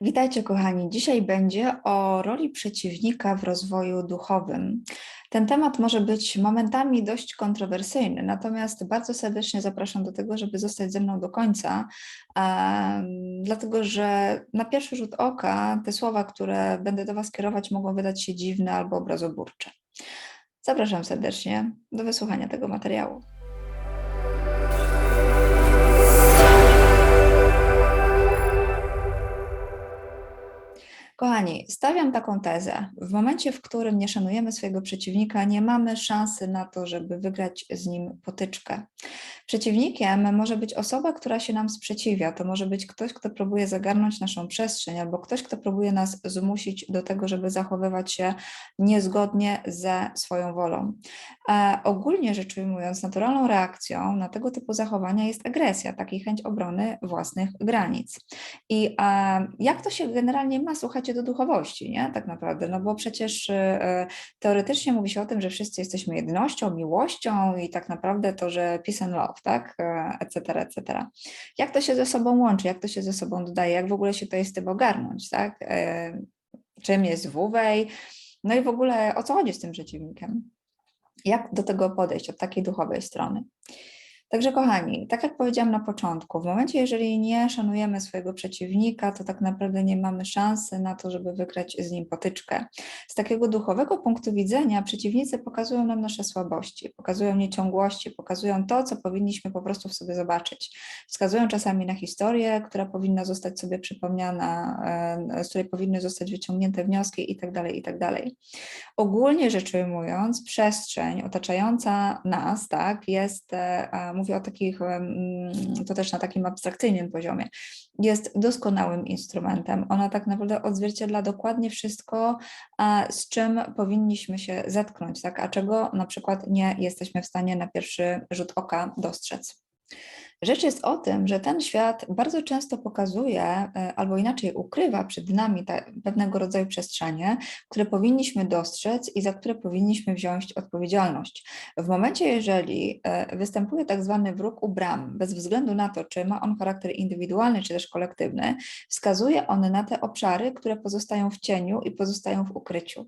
Witajcie, kochani. Dzisiaj będzie o roli przeciwnika w rozwoju duchowym. Ten temat może być momentami dość kontrowersyjny, natomiast bardzo serdecznie zapraszam do tego, żeby zostać ze mną do końca, dlatego że na pierwszy rzut oka te słowa, które będę do Was kierować, mogą wydać się dziwne albo obrazoburcze. Zapraszam serdecznie do wysłuchania tego materiału. con Kochani, stawiam taką tezę. W momencie, w którym nie szanujemy swojego przeciwnika, nie mamy szansy na to, żeby wygrać z nim potyczkę. Przeciwnikiem może być osoba, która się nam sprzeciwia. To może być ktoś, kto próbuje zagarnąć naszą przestrzeń, albo ktoś, kto próbuje nas zmusić do tego, żeby zachowywać się niezgodnie ze swoją wolą. E, ogólnie rzecz ujmując, naturalną reakcją na tego typu zachowania jest agresja, taki chęć obrony własnych granic. I e, jak to się generalnie ma, słuchajcie, do duchowości, nie? Tak naprawdę, no bo przecież e, teoretycznie mówi się o tym, że wszyscy jesteśmy jednością, miłością i tak naprawdę to, że peace and love, tak, etc., etc. Jak to się ze sobą łączy, jak to się ze sobą dodaje, jak w ogóle się to jest z tym ogarnąć, tak? E, czym jest wuwej, no i w ogóle o co chodzi z tym przeciwnikiem? Jak do tego podejść od takiej duchowej strony? Także kochani, tak jak powiedziałam na początku, w momencie, jeżeli nie szanujemy swojego przeciwnika, to tak naprawdę nie mamy szansy na to, żeby wygrać z nim potyczkę. Z takiego duchowego punktu widzenia przeciwnicy pokazują nam nasze słabości, pokazują nieciągłości, pokazują to, co powinniśmy po prostu w sobie zobaczyć. Wskazują czasami na historię, która powinna zostać sobie przypomniana, e, z której powinny zostać wyciągnięte wnioski itd., tak itd. Tak Ogólnie rzecz ujmując, przestrzeń otaczająca nas, tak, jest e, mówię o takich, to też na takim abstrakcyjnym poziomie, jest doskonałym instrumentem. Ona tak naprawdę odzwierciedla dokładnie wszystko, z czym powinniśmy się zetknąć, tak? a czego na przykład nie jesteśmy w stanie na pierwszy rzut oka dostrzec. Rzecz jest o tym, że ten świat bardzo często pokazuje, e, albo inaczej ukrywa przed nami pewnego rodzaju przestrzenie, które powinniśmy dostrzec i za które powinniśmy wziąć odpowiedzialność. W momencie, jeżeli e, występuje tak zwany wróg u bram, bez względu na to, czy ma on charakter indywidualny, czy też kolektywny, wskazuje on na te obszary, które pozostają w cieniu i pozostają w ukryciu.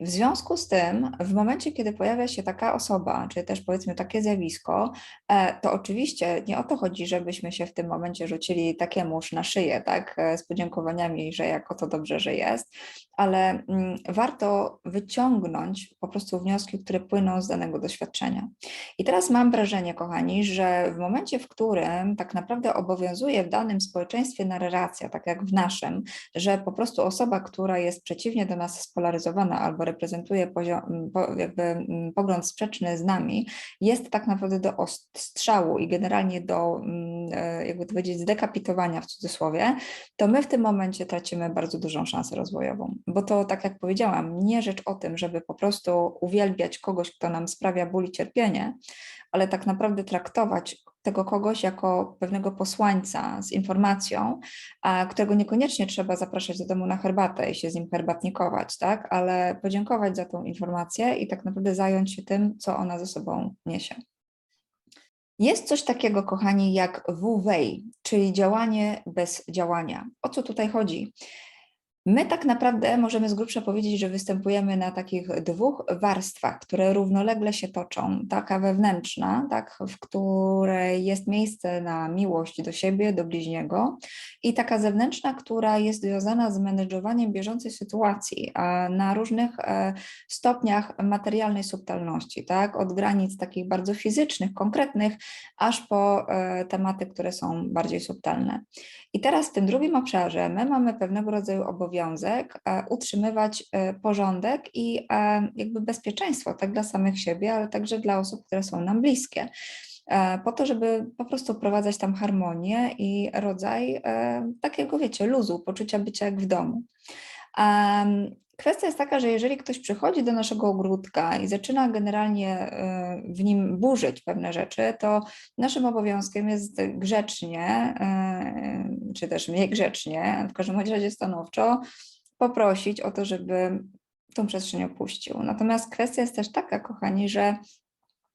W związku z tym, w momencie, kiedy pojawia się taka osoba, czy też powiedzmy takie zjawisko, e, to oczywiście nie o to chodzi, żebyśmy się w tym momencie rzucili takiemuż na szyję, tak, e, z podziękowaniami, że jako to dobrze, że jest, ale mm, warto wyciągnąć po prostu wnioski, które płyną z danego doświadczenia. I teraz mam wrażenie, kochani, że w momencie, w którym tak naprawdę obowiązuje w danym społeczeństwie narracja, tak jak w naszym, że po prostu osoba, która jest przeciwnie do nas spolaryzowana albo reprezentuje jakby pogląd sprzeczny z nami, jest tak naprawdę do ostrzału i generalnie do, mm, e, jakby to powiedzieć, zdekapitowania w cudzysłowie, to my w tym momencie tracimy bardzo dużą szansę rozwojową. Bo to, tak jak powiedziałam, nie rzecz o tym, żeby po prostu uwielbiać kogoś, kto nam sprawia ból i cierpienie, ale tak naprawdę traktować tego kogoś jako pewnego posłańca z informacją, a którego niekoniecznie trzeba zapraszać do domu na herbatę i się z nim herbatnikować, tak? ale podziękować za tą informację i tak naprawdę zająć się tym, co ona ze sobą niesie. Jest coś takiego, kochani, jak WWEI, czyli działanie bez działania. O co tutaj chodzi? My tak naprawdę możemy z grubsza powiedzieć, że występujemy na takich dwóch warstwach, które równolegle się toczą. Taka wewnętrzna, tak, w której jest miejsce na miłość do siebie, do bliźniego i taka zewnętrzna, która jest związana z menedżowaniem bieżącej sytuacji na różnych e, stopniach materialnej subtelności, tak, od granic takich bardzo fizycznych, konkretnych, aż po e, tematy, które są bardziej subtelne. I teraz w tym drugim obszarze my mamy pewnego rodzaju obowiązki, obowiązek e, utrzymywać e, porządek i e, jakby bezpieczeństwo, tak dla samych siebie, ale także dla osób, które są nam bliskie po to, żeby po prostu wprowadzać tam harmonię i rodzaj takiego, wiecie, luzu, poczucia bycia jak w domu. Kwestia jest taka, że jeżeli ktoś przychodzi do naszego ogródka i zaczyna generalnie w nim burzyć pewne rzeczy, to naszym obowiązkiem jest grzecznie, czy też mniej grzecznie, w każdym razie stanowczo, poprosić o to, żeby tą przestrzeń opuścił. Natomiast kwestia jest też taka, kochani, że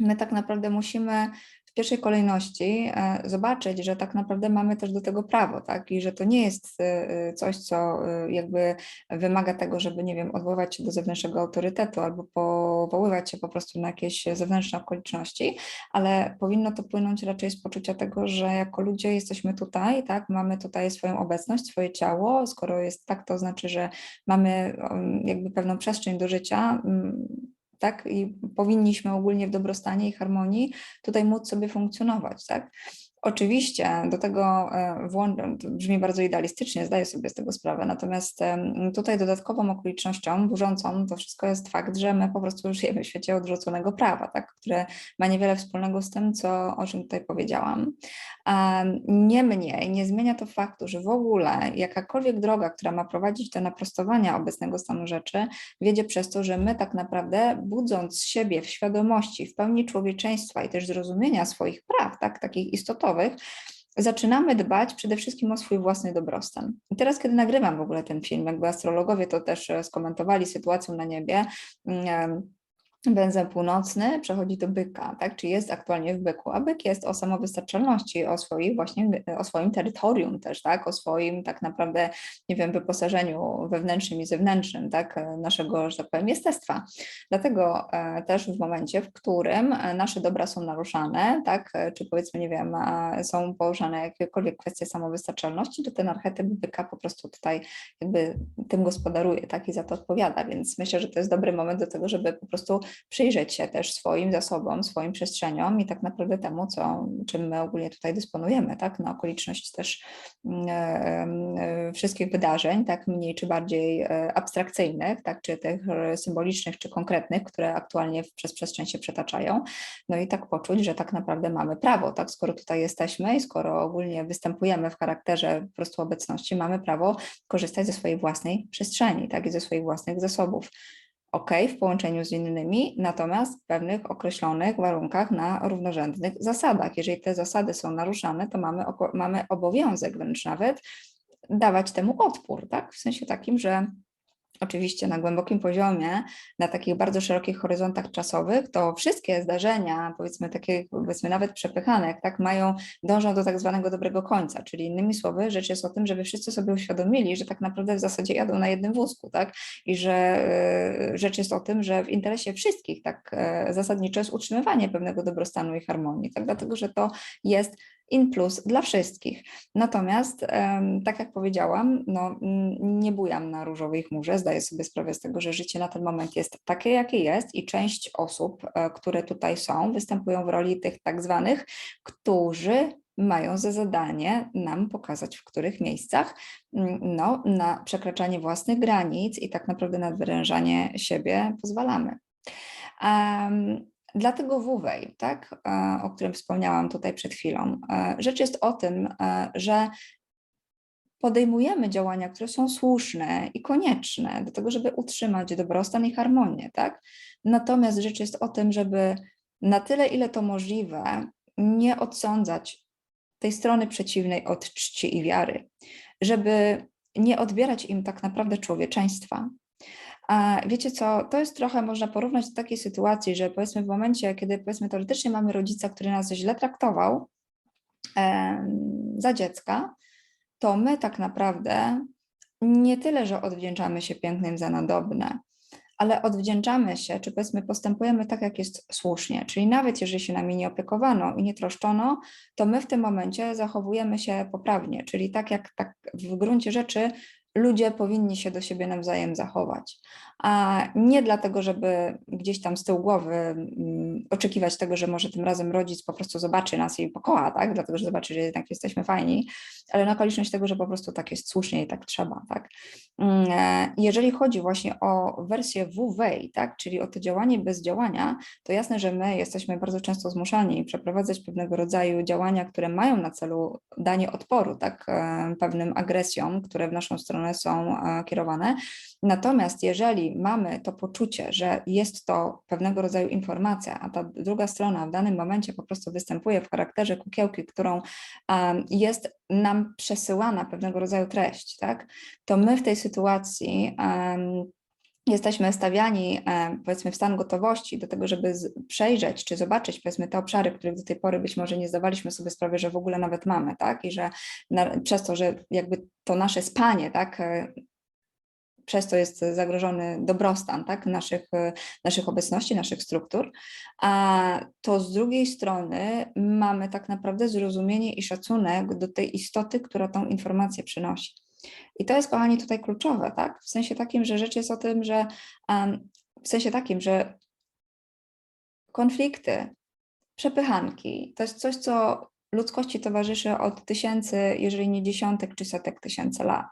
my tak naprawdę musimy pierwszej kolejności e, zobaczyć, że tak naprawdę mamy też do tego prawo, tak? I że to nie jest e, coś, co jakby wymaga tego, żeby, nie wiem, odwoływać się do zewnętrznego autorytetu albo powoływać się po prostu na jakieś zewnętrzne okoliczności, ale powinno to płynąć raczej z poczucia tego, że jako ludzie jesteśmy tutaj, tak? Mamy tutaj swoją obecność, swoje ciało. Skoro jest tak, to znaczy, że mamy jakby pewną przestrzeń do życia, mm, tak? I powinniśmy ogólnie w dobrostanie i harmonii tutaj móc sobie funkcjonować, tak? Oczywiście do tego e, brzmi bardzo idealistycznie, zdaję sobie z tego sprawę, natomiast tutaj dodatkową okolicznością burzącą to wszystko jest fakt, że my po prostu żyjemy w świecie odrzuconego prawa, tak, które ma niewiele wspólnego z tym, co, o czym tutaj powiedziałam. Niemniej nie zmienia to faktu, że w ogóle jakakolwiek droga, która ma prowadzić do naprostowania obecnego stanu rzeczy, wiedzie przez to, że my tak naprawdę budząc siebie w świadomości, w pełni człowieczeństwa i też zrozumienia swoich praw, tak, takich istotowych, zaczynamy dbać przede wszystkim o swój własny dobrostan. I teraz, kiedy nagrywam w ogóle ten film, jakby astrologowie to też e, skomentowali sytuację na niebie, mm, węzeł północny przechodzi do byka, tak? czy jest aktualnie w byku, a byk jest o samowystarczalności, o swoim właśnie, o swoim terytorium też, tak? o swoim tak naprawdę, nie wiem, wyposażeniu wewnętrznym i zewnętrznym, tak? naszego, że tak powiem, jestestwa. Dlatego e, też w momencie, w którym e, nasze dobra są naruszane, tak? E, czy powiedzmy, nie wiem, są poruszane jakiekolwiek kwestie samowystarczalności, to ten archetyp byka po prostu tutaj jakby tym gospodaruje, tak? I za to odpowiada, więc myślę, że to jest dobry moment do tego, żeby po prostu przyjrzeć się też swoim zasobom, swoim przestrzeniom i tak naprawdę temu, co, czym my ogólnie tutaj dysponujemy, tak, na okoliczność też mm, e, wszystkich wydarzeń, tak, mniej czy bardziej e, abstrakcyjnych, tak, czy tych symbolicznych, czy konkretnych, które aktualnie przez przestrzeń się przetaczają, no i tak poczuć, że tak naprawdę mamy prawo, tak, skoro tutaj jesteśmy i skoro ogólnie występujemy w charakterze po prostu obecności, mamy prawo korzystać ze swojej własnej przestrzeni, tak, i ze swoich własnych zasobów ok, w połączeniu z innymi, natomiast w pewnych określonych warunkach na równorzędnych zasadach. Jeżeli te zasady są naruszane, to mamy, mamy obowiązek wręcz nawet dawać temu odpór, tak? W sensie takim, że oczywiście na głębokim poziomie, na takich bardzo szerokich horyzontach czasowych, to wszystkie zdarzenia, powiedzmy takie, powiedzmy nawet przepychane, tak, mają, dążą do tak zwanego dobrego końca, czyli innymi słowy, rzecz jest o tym, żeby wszyscy sobie uświadomili, że tak naprawdę w zasadzie jadą na jednym wózku, tak, i że e, rzecz jest o tym, że w interesie wszystkich tak e, zasadniczo jest utrzymywanie pewnego dobrostanu i harmonii, tak, dlatego, że to jest in plus dla wszystkich. Natomiast, tak jak powiedziałam, no, nie bujam na różowej chmurze, zdaję sobie sprawę z tego, że życie na ten moment jest takie, jakie jest i część osób, e, które tutaj są, występują w roli tych tak zwanych, którzy mają za zadanie nam pokazać, w których miejscach no, na przekraczanie własnych granic i tak naprawdę nadwyrężanie siebie pozwalamy. Dlatego WWEJ, tak, e, o którym wspomniałam tutaj przed chwilą, e, rzecz jest o tym, e, że podejmujemy działania, które są słuszne i konieczne do tego, żeby utrzymać dobrostan i harmonię, tak? Natomiast rzecz jest o tym, żeby na tyle, ile to możliwe, nie odsądzać tej strony przeciwnej od czci i wiary, żeby nie odbierać im tak naprawdę człowieczeństwa, a wiecie co, to jest trochę, można porównać do takiej sytuacji, że powiedzmy w momencie, kiedy powiedzmy teoretycznie mamy rodzica, który nas źle traktował za dziecka, to my tak naprawdę nie tyle, że odwdzięczamy się pięknym za nadobne, ale odwdzięczamy się, czy powiedzmy postępujemy tak, jak jest słusznie. Czyli nawet jeżeli się nami nie opiekowano i nie troszczono, to my w tym momencie zachowujemy się poprawnie, czyli tak jak tak w gruncie rzeczy ludzie powinni się do siebie nawzajem zachować. A nie dlatego, żeby gdzieś tam z tyłu głowy um, oczekiwać tego, że może tym razem rodzic po prostu zobaczy nas i pokocha, tak? Dlatego, że zobaczy, że jednak jesteśmy fajni, ale na okoliczność tego, że po prostu tak jest słusznie i tak trzeba, tak? Um, jeżeli chodzi właśnie o wersję WW, tak? Czyli o to działanie bez działania, to jasne, że my jesteśmy bardzo często zmuszani przeprowadzać pewnego rodzaju działania, które mają na celu danie odporu, tak? E, pewnym agresjom, które w naszą stronę one są e, kierowane. Natomiast jeżeli mamy to poczucie, że jest to pewnego rodzaju informacja, a ta druga strona w danym momencie po prostu występuje w charakterze kukiełki, którą jest nam przesyłana pewnego rodzaju treść, tak, to my w tej sytuacji jesteśmy stawiani, e, powiedzmy, w stan gotowości do tego, żeby przejrzeć czy zobaczyć, powiedzmy, te obszary, których do tej pory być może nie zdawaliśmy sobie sprawy, że w ogóle nawet mamy, tak? I że na, przez to, że jakby to nasze spanie, tak? E, przez to jest zagrożony dobrostan tak? naszych, naszych obecności, naszych struktur, a to z drugiej strony mamy tak naprawdę zrozumienie i szacunek do tej istoty, która tą informację przynosi. I to jest, kochani, tutaj kluczowe, tak? W sensie takim, że rzecz jest o tym, że w sensie takim, że konflikty, przepychanki to jest coś, co ludzkości towarzyszy od tysięcy, jeżeli nie dziesiątek czy setek tysięcy lat.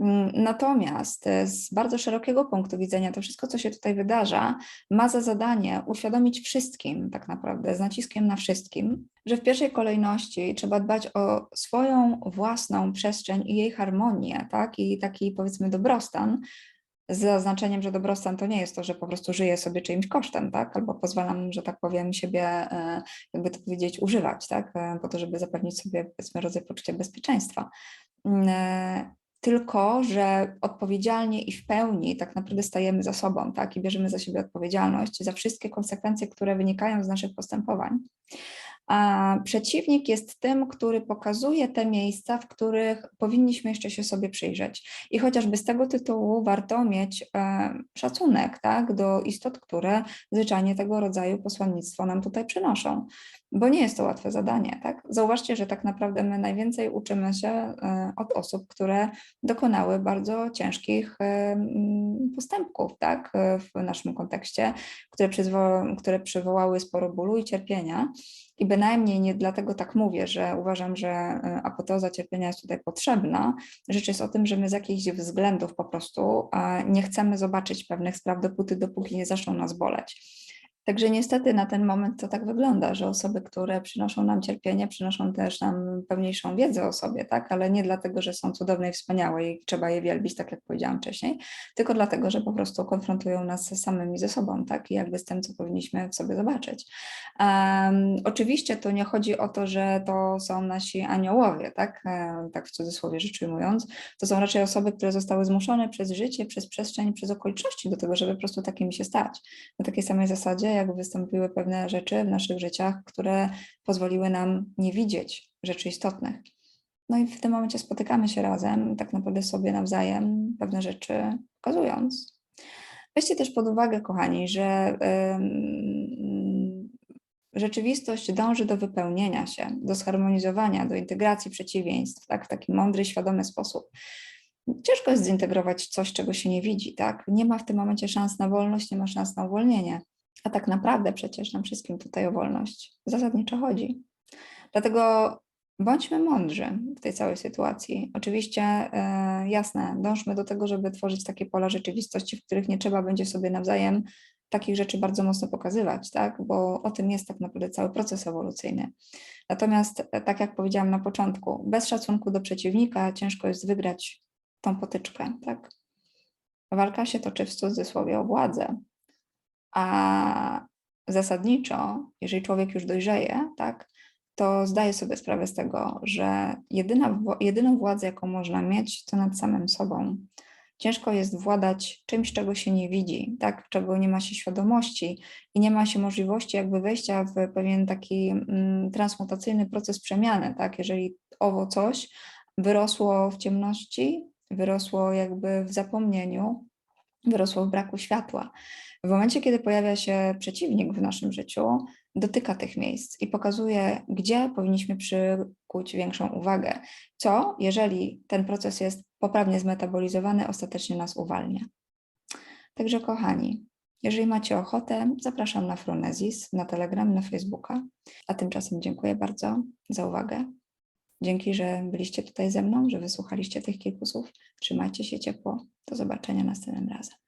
Mm, natomiast e, z bardzo szerokiego punktu widzenia to wszystko, co się tutaj wydarza, ma za zadanie uświadomić wszystkim, tak naprawdę, z naciskiem na wszystkim, że w pierwszej kolejności trzeba dbać o swoją własną przestrzeń i jej harmonię, tak? I taki powiedzmy dobrostan, z zaznaczeniem, że dobrostan to nie jest to, że po prostu żyję sobie czyimś kosztem, tak? Albo pozwalam, że tak powiem, siebie, e, jakby to powiedzieć, używać, tak? E, po to, żeby zapewnić sobie, powiedzmy, rodzaj poczucia bezpieczeństwa mm, tylko że odpowiedzialnie i w pełni tak naprawdę stajemy za sobą, tak, i bierzemy za siebie odpowiedzialność za wszystkie konsekwencje, które wynikają z naszych postępowań. A przeciwnik jest tym, który pokazuje te miejsca, w których powinniśmy jeszcze się sobie przyjrzeć. I chociażby z tego tytułu warto mieć e, szacunek tak, do istot, które zwyczajnie tego rodzaju posłannictwo nam tutaj przynoszą bo nie jest to łatwe zadanie. Tak? Zauważcie, że tak naprawdę my najwięcej uczymy się e, od osób, które dokonały bardzo ciężkich e, postępków tak? W naszym kontekście, które, które przywołały sporo bólu i cierpienia. I bynajmniej nie dlatego tak mówię, że uważam, że apoteoza cierpienia jest tutaj potrzebna. Rzecz jest o tym, że my z jakichś względów po prostu nie chcemy zobaczyć pewnych spraw dopóty, dopóki nie zaczną nas boleć. Także niestety na ten moment to tak wygląda, że osoby, które przynoszą nam cierpienie, przynoszą też nam pewniejszą wiedzę o sobie, tak? ale nie dlatego, że są cudowne i wspaniałe i trzeba je wielbić, tak jak powiedziałam wcześniej, tylko dlatego, że po prostu konfrontują nas samymi ze sobą tak? i jakby z tym, co powinniśmy w sobie zobaczyć. Um, oczywiście to nie chodzi o to, że to są nasi aniołowie, tak, tak w cudzysłowie rzecz ujmując, to są raczej osoby, które zostały zmuszone przez życie, przez przestrzeń, przez okoliczności do tego, żeby po prostu takimi się stać. Na takiej samej zasadzie, jak wystąpiły pewne rzeczy w naszych życiach, które pozwoliły nam nie widzieć rzeczy istotnych. No i w tym momencie spotykamy się razem, tak naprawdę sobie nawzajem pewne rzeczy pokazując. Weźcie też pod uwagę, kochani, że yy, rzeczywistość dąży do wypełnienia się, do zharmonizowania, do integracji przeciwieństw, tak, w taki mądry, świadomy sposób. Ciężko jest zintegrować coś, czego się nie widzi, tak? Nie ma w tym momencie szans na wolność, nie ma szans na uwolnienie. A tak naprawdę przecież nam wszystkim tutaj o wolność zasadniczo chodzi. Dlatego bądźmy mądrzy w tej całej sytuacji. Oczywiście e, jasne, dążmy do tego, żeby tworzyć takie pola rzeczywistości, w których nie trzeba będzie sobie nawzajem takich rzeczy bardzo mocno pokazywać, tak? bo o tym jest tak naprawdę cały proces ewolucyjny. Natomiast, e, tak jak powiedziałam na początku, bez szacunku do przeciwnika ciężko jest wygrać tą potyczkę. Tak? Walka się toczy w cudzysłowie o władzę, a zasadniczo, jeżeli człowiek już dojrzeje, tak, to zdaje sobie sprawę z tego, że jedyna, jedyną władzę, jaką można mieć, to nad samym sobą. Ciężko jest władać czymś, czego się nie widzi, tak, czego nie ma się świadomości i nie ma się możliwości jakby wejścia w pewien taki mm, transmutacyjny proces przemiany, tak, jeżeli owo coś wyrosło w ciemności, wyrosło jakby w zapomnieniu, wyrosło w braku światła. W momencie, kiedy pojawia się przeciwnik w naszym życiu, dotyka tych miejsc i pokazuje, gdzie powinniśmy przykuć większą uwagę, co, jeżeli ten proces jest poprawnie zmetabolizowany, ostatecznie nas uwalnia. Także kochani, jeżeli macie ochotę, zapraszam na Fronezis, na Telegram, na Facebooka. A tymczasem dziękuję bardzo za uwagę. Dzięki, że byliście tutaj ze mną, że wysłuchaliście tych kilku słów. Trzymajcie się ciepło. Do zobaczenia następnym razem.